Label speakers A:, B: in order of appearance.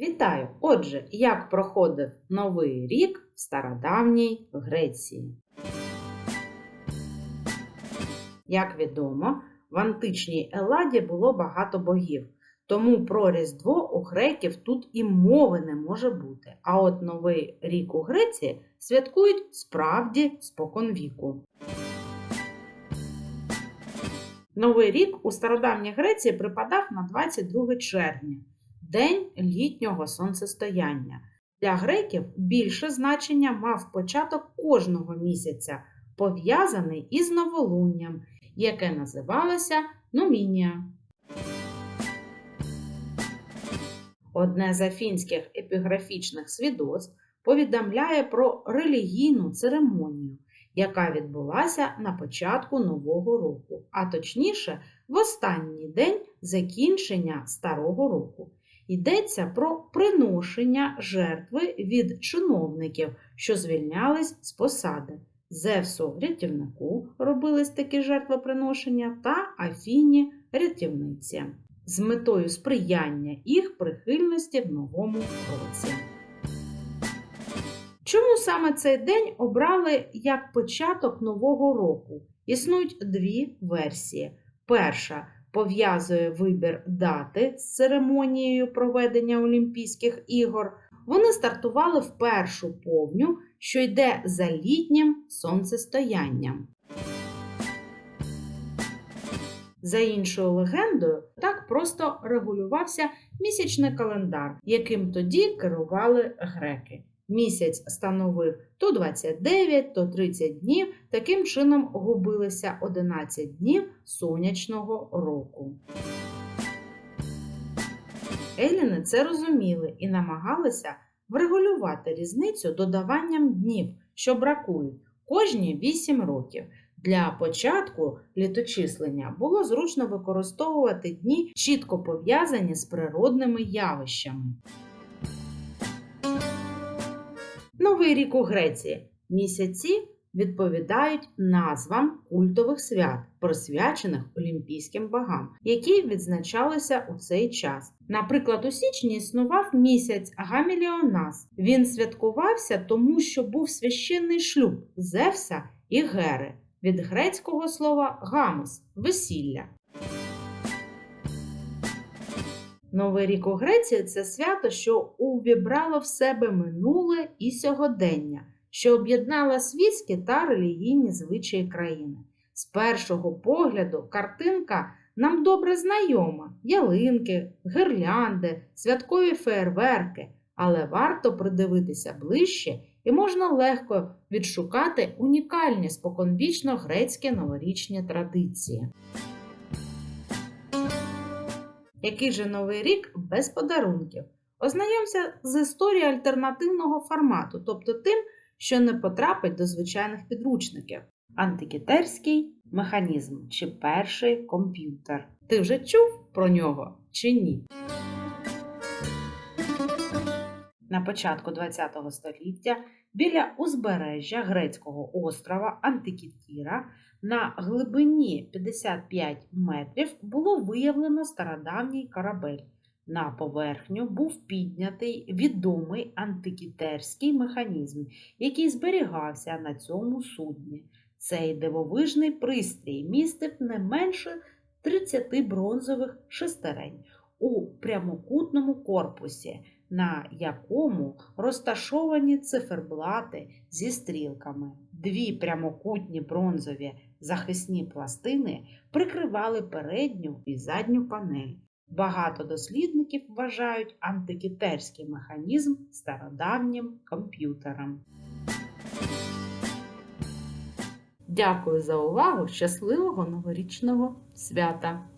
A: Вітаю! Отже, як проходив Новий рік в стародавній Греції? Як відомо, в античній Еладі було багато богів, тому про Різдво у греків тут і мови не може бути. А от Новий рік у Греції святкують справді споконвіку. Новий рік у стародавній Греції припадав на 22 червня, день літнього сонцестояння. Для греків більше значення мав початок кожного місяця, пов'язаний із новолунням, яке називалося Нумінія. Одне з афінських епіграфічних свідоцтв повідомляє про релігійну церемонію, яка відбулася на початку Нового року, а точніше, в останній день закінчення Старого року. Йдеться про приношення жертви від чиновників, що звільнялись з посади. Зевсу рятівнику робились такі жертвоприношення та Афіні рятівниці з метою сприяння їх прихильності в новому році. Чому саме цей день обрали як початок нового року? Існують дві версії. Перша пов'язує вибір дати з церемонією проведення Олімпійських ігор. Вони стартували в першу повню, що йде за літнім сонцестоянням. За іншою легендою, так просто регулювався місячний календар, яким тоді керували греки. Місяць становив то 29, то 30 днів, таким чином губилися 11 днів сонячного року. Еліни це розуміли і намагалися врегулювати різницю додаванням днів, що бракують кожні 8 років. Для початку літочислення було зручно використовувати дні, чітко пов'язані з природними явищами. Новий рік у Греції. Місяці відповідають назвам культових свят, присвячених олімпійським богам, які відзначалися у цей час. Наприклад, у січні існував місяць Гаміліонас. Він святкувався тому, що був священний шлюб Зевса і Гери від грецького слова гамос весілля. Новий рік у Греції це свято, що увібрало в себе минуле і сьогодення, що об'єднало світські та релігійні звичаї країни. З першого погляду картинка нам добре знайома: ялинки, гирлянди, святкові феєрверки, але варто придивитися ближче і можна легко відшукати унікальні споконвічно грецькі новорічні традиції. Який же новий рік без подарунків? Ознайомся з історією альтернативного формату, тобто тим, що не потрапить до звичайних підручників. Антикітерський механізм чи перший комп'ютер. Ти вже чув про нього чи ні? На початку ХХ століття біля узбережжя грецького острова Антикітіра на глибині 55 метрів було виявлено стародавній корабель. На поверхню був піднятий відомий антикітерський механізм, який зберігався на цьому судні. Цей дивовижний пристрій містив не менше 30 бронзових шестерень у прямокутному корпусі, на якому розташовані циферблати зі стрілками. Дві прямокутні бронзові захисні пластини прикривали передню і задню панель. Багато дослідників вважають антикітерський механізм стародавнім комп'ютером. Дякую за увагу! Щасливого новорічного свята!